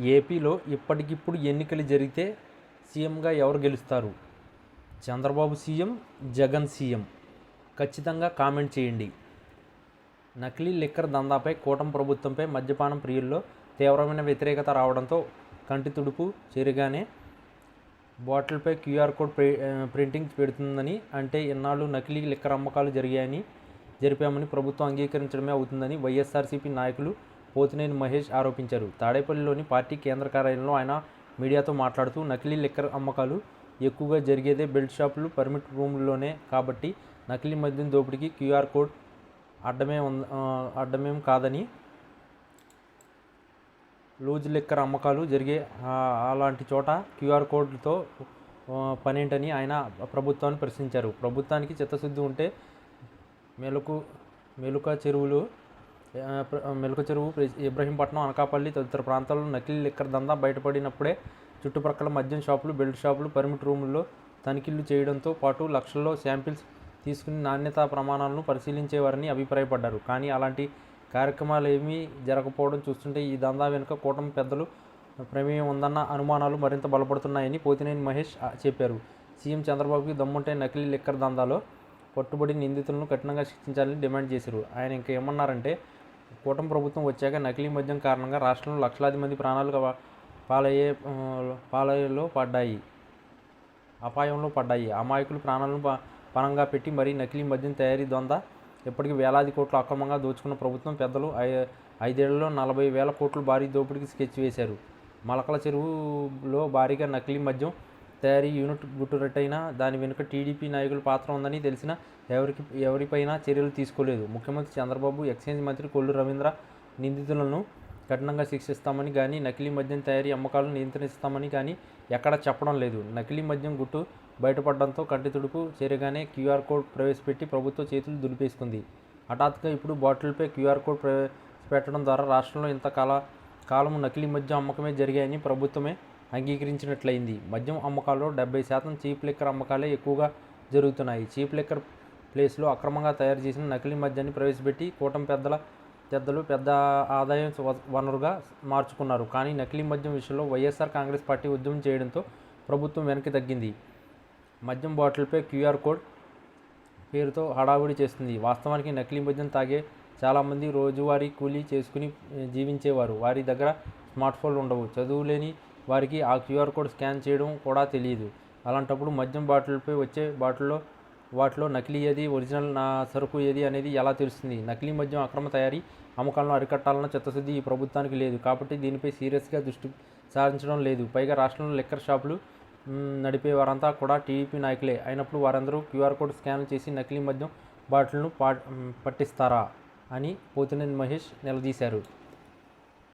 ఏపీలో ఇప్పటికిప్పుడు ఎన్నికలు జరిగితే సీఎంగా ఎవరు గెలుస్తారు? Chandrababu CM Jagan CM. ఖచ్చితంగా కామెంట్ చేయండి. నకిలీ లిక్కర్ దందాపై కూటమి ప్రభుత్వంపై మద్యపానం ప్రియుల్లో తీవ్రమైన వ్యతిరేకత రావడంతో కంటి తుడుపు చేరిగానే బాటిల్పై క్యూఆర్ కోడ్ ప్రి ప్రింటింగ్ పెడుతుందని అంటే ఇన్నాళ్ళు నకిలీ లిక్కర్ అమ్మకాలు జరిగాయని జరిపామని ప్రభుత్వం అంగీకరించడమే అవుతుందని వైఎస్ఆర్సీపీ నాయకులు పోతినేని మహేష్ ఆరోపించారు. తాడేపల్లిలోని పార్టీ కేంద్ర కార్యాలయంలో ఆయన మీడియాతో మాట్లాడుతూ నకిలీ లిక్కర్ అమ్మకాలు ఎక్కువగా జరిగేదే బెల్ట్ షాపులు పర్మిట్ రూమ్లోనే కాబట్టి నకిలీ మద్యం దోపిడీకి క్యూఆర్ కోడ్ అడ్డమే అడ్డమేం కాదని లూజ్ లిక్కర్ అమ్మకాలు జరిగే అలాంటి చోట క్యూఆర్ కోడ్లతో పనేంటని ఆయన ప్రభుత్వాన్ని ప్రశ్నించారు. ప్రభుత్వానికి చిత్తశుద్ధి ఉంటే మెలకు మెలుక చెరువులు మెలుక చెరువు ఇబ్రహీంపట్నం అనకాపల్లి తదితర ప్రాంతాల్లో నకిలీ లిక్కర్ దందా బయటపడినప్పుడే చుట్టుప్రక్కల మద్యం షాపులు బెల్ట్ షాపులు పర్మిట్ రూముల్లో తనిఖీలు చేయడంతో పాటు లక్షల్లో శాంపిల్స్ తీసుకుని నాణ్యతా ప్రమాణాలను పరిశీలించేవారని అభిప్రాయపడ్డారు. కానీ అలాంటి కార్యక్రమాలు ఏమీ జరగకపోవడం చూస్తుంటే ఈ దందా వెనుక కూటమి పెద్దలు ప్రమేయం ఉందన్న అనుమానాలు మరింత బలపడుతున్నాయని పోతినేని మహేష్ చెప్పారు. సీఎం చంద్రబాబుకి దమ్ముంటే నకిలీ లిక్కర్ దందాలో పట్టుబడి నిందితులను కఠినంగా శిక్షించాలని డిమాండ్ చేశారు. ఆయన ఇంకా ఏమన్నారంటే కూటమి ప్రభుత్వం వచ్చాక నకిలీ మద్యం కారణంగా రాష్ట్రంలో లక్షలాది మంది ప్రాణాలు పాలయ్యే పాలయ్యలో పడ్డాయి. అపాయంలో పడ్డాయి. అమాయకులు ప్రాణాలను ప- పణంగా పెట్టి మరీ నకిలీ మద్యం తయారీ దొంద ఇప్పటికీ వేలాది కోట్లు అక్రమంగా దోచుకున్న ప్రభుత్వం పెద్దలు ఐ- ఐదేళ్ళలో నలభై వేల కోట్లు భారీ దోపిడీకి స్కెచ్ వేశారు. మలకల చెరువులో భారీగా నకిలీ మద్యం తయారీ యూనిట్ గుట్టురట్టయినా దాని వెనుక టీడీపీ నాయకుల పాత్ర ఉందని తెలిసిన ఎవరికి ఎవరిపైనా చర్యలు తీసుకోలేదు. ముఖ్యమంత్రి చంద్రబాబు ఎక్సైజ్ మంత్రి కొల్లు రవీంద్ర నిందితులను కఠినంగా శిక్షిస్తామని కానీ నకిలీ మద్యం తయారీ అమ్మకాలను నియంత్రిస్తామని కానీ ఎక్కడా చెప్పడం లేదు. నకిలీ మద్యం గుట్టు బయటపడడంతో కంటితుడుకు చేరగానే క్యూఆర్ కోడ్ ప్రవేశపెట్టి ప్రభుత్వ చేతులు దులిపేసుకుంది. హఠాత్తుగా ఇప్పుడు బాటిల్పై క్యూఆర్ కోడ్ ప్రవేశపెట్టడం ద్వారా రాష్ట్రంలో ఇంతకాల కాలం నకిలీ మద్యం అమ్మకమే జరిగాయని ప్రభుత్వమే అంగీకరించినట్లయింది. మద్యం అమ్మకాల్లో డెబ్బై శాతం చీప్ లిక్కర్ అమ్మకాలే ఎక్కువగా జరుగుతున్నాయి. చీప్ లిక్కర్ ప్లేస్లో అక్రమంగా తయారు చేసిన నకిలీ మద్యాన్ని ప్రవేశపెట్టి కూటమి పెద్దల పెద్దలు పెద్ద ఆదాయం వ- వనరుగా మార్చుకున్నారు. కానీ నకిలీ మద్యం విషయంలో వైఎస్ఆర్ కాంగ్రెస్ పార్టీ ఉద్యమం చేయడంతో ప్రభుత్వం వెనక్కి తగ్గింది. మద్యం బాటిల్పై క్యూఆర్ కోడ్ పేరుతో హడావుడి చేస్తుంది. వాస్తవానికి నకిలీ మద్యం తాగే చాలామంది రోజువారీ కూలీ చేసుకుని జీవించేవారు. వారి దగ్గర స్మార్ట్ ఫోన్లు ఉండవు. చదువు లేని వారికి ఆ క్యూఆర్ కోడ్ స్కాన్ చేయడం కూడా తెలియదు అలాంటప్పుడు మద్యం బాటిల్పై వచ్చే బాటిల్లో వాటిలో నకిలీ ఏది ఒరిజినల్ నా సరుకు ఏది అనేది ఎలా తెలుస్తుంది? నకిలీ మద్యం అక్రమ తయారీ అమ్మకాలను అరికట్టాలన్న చిత్తశుద్ధి ఈ ప్రభుత్వానికి లేదు. కాబట్టి దీనిపై సీరియస్గా దృష్టి సారించడం లేదు. పైగా రాష్ట్రంలో లిక్కర్ షాపులు నడిపే వారంతా కూడా టీడీపీ నాయకులే. అయినప్పుడు వారందరూ క్యూఆర్ కోడ్ స్కాన్ చేసి నకిలీ మద్యం బాటిల్ను పా పట్టిస్తారా? అని పోతినేని మహేష్ నిలదీశారు.